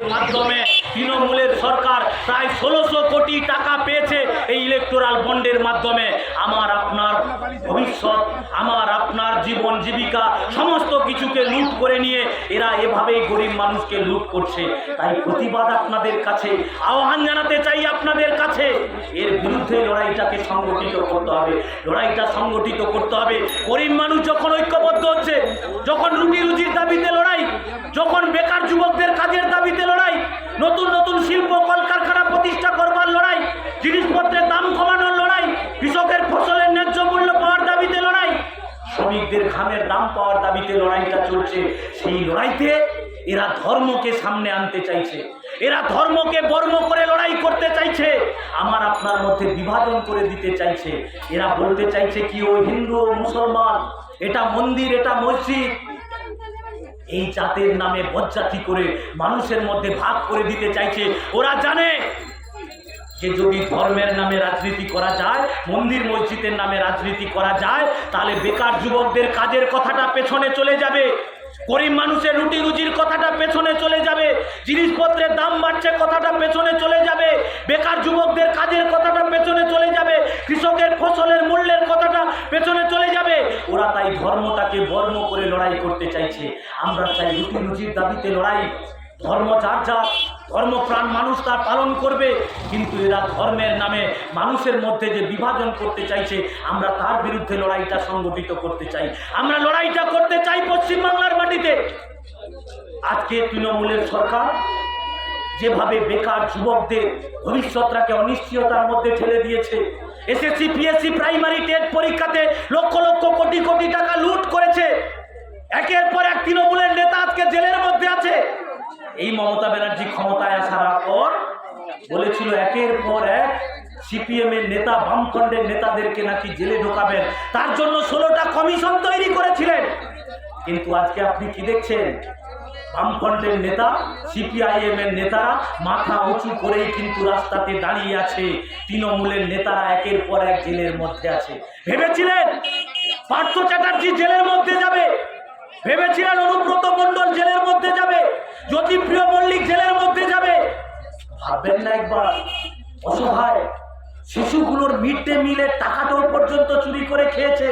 মাধ্যমে তৃণমূলের সরকার প্রায় ষোলোশো কোটি টাকা পেয়েছে এই ইলেকটোরাল বন্ডের মাধ্যমে। আমার আপনার ভবিষ্যৎ, আমার আপনার জীবন, জীবিকা, সমস্ত কিছুকে লুট করে নিয়ে এরা এভাবেই গরিব মানুষকে লুট করছে। তাই প্রতিবাদ আপনাদের কাছে, আহ্বান জানাতে চাই আপনাদের কাছে। এর বিরুদ্ধে লড়াইটাকে সংগঠিত করতে হবে। লড়াইটা সংগঠিত করতে হবে। গরিব মানুষ যখন ঐক্যবদ্ধ হচ্ছে, যখন রুটি রুজির দাবিতে লড়াই যখন বেকার যুবকদের কাজের দাবিতে লড়াই নতুন নতুন শিল্প, কলকারখানা প্রতিষ্ঠা করবার লড়াই, জিনিসপত্রের দাম কমানোর লড়াই, কৃষকের ফসলের ন্যায্য মূল্য পাওয়ার দাবিতে লড়াই, শ্রমিকদের ঘামের দাম পাওয়ার দাবিতে লড়াইটা চলছে। সেই লড়াইতে এরা ধর্মকে সামনে আনতে চাইছে। এরা ধর্মকে বর্ম করে লড়াই করতে চাইছে। আমার আপনার মধ্যে বিভাজন করে দিতে চাইছে। এরা বলতে চাইছে কি, ও হিন্দু, ও মুসলমান, এটা মন্দির, এটা মসজিদ এই জাতের নামে বজ্জাতি করে মানুষের মধ্যে ভাগ করে দিতে চাইছে? ওরা জানে। যে যদি ধর্মের নামে রাজনীতি করা যায়, মন্দির মসজিদের নামে রাজনীতি করা যায়, তাহলে বেকার যুবকদের কাজের কথাটা পেছনে চলে যাবে। গরিব মানুষের রুটি রুজির কথাটা পেছনে চলে যাবে। জিনিসপত্রের দাম বাড়ছে কথাটা পেছনে চলে যাবে। বেকার যুবকদের কাজের কথাটা পেছনে চলে যাবে। কৃষকের ফসলের মূল্যের কথাটা পেছনে ওরা তাই ধর্মটাকে বর্ম করে লড়াই করতে চাইছে। আমরা চাই রুটি রুজির দাবিতে লড়াই। ধর্ম যার যার ধর্মপ্রাণ মানুষ তার পালন করবে। কিন্তু এরা ধর্মের নামে মানুষের মধ্যে যে বিভাজন করতে চাইছে, আমরা তার বিরুদ্ধে লড়াইটা সংগঠিত করতে চাই। আমরা লড়াইটা করতে চাই পশ্চিমবাংলার মাটিতে। আজকে তৃণমূলের সরকার যেভাবে বেকার যুবকদের ভবিষ্যৎটাকে অনিশ্চয়তার মধ্যে ঠেলে দিয়েছে। এসএসসি পিএসসি প্রাইমারি টেট পরীক্ষাতে লক্ষ লক্ষ কোটি কোটি টাকা লুট করেছে। একের পর এক তৃণমূলের নেতা আজকে জেলের মধ্যে আছে। এই মমতা ব্যানার্জি ক্ষমতায় আসার পর বলেছিল, একের পর এক সিপিএম এর নেতা, বামফ্রন্টের নেতাদেরকে নাকি জেলে ঢোকাবেন। তার জন্য ষোলোটা কমিশন তৈরি করেছিলেন। কিন্তু আজকে আপনি কি দেখছেন? বামফ্রন্টের নেতা সিপিআইএম এর নেতারা মাথা উঁচু করেই কিন্তু রাস্তাতে দাঁড়িয়ে আছে। তৃণমূলের নেতারা একের পর এক জেলের মধ্যে আছে। ভেবেছিলেন পার্থ চ্যাটার্জি জেলের মধ্যে যাবে? ভেবেছিলেন অনুব্রত মণ্ডল জেলের মধ্যে যাবে? জ্যোতিপ্রিয় মল্লিক জেলের মধ্যে যাবে? ভাববেন না একবার। অসহায় শিশুগুলোর মিড ডে মিলের টাকাটাও পর্যন্ত চুরি করে খেয়েছে।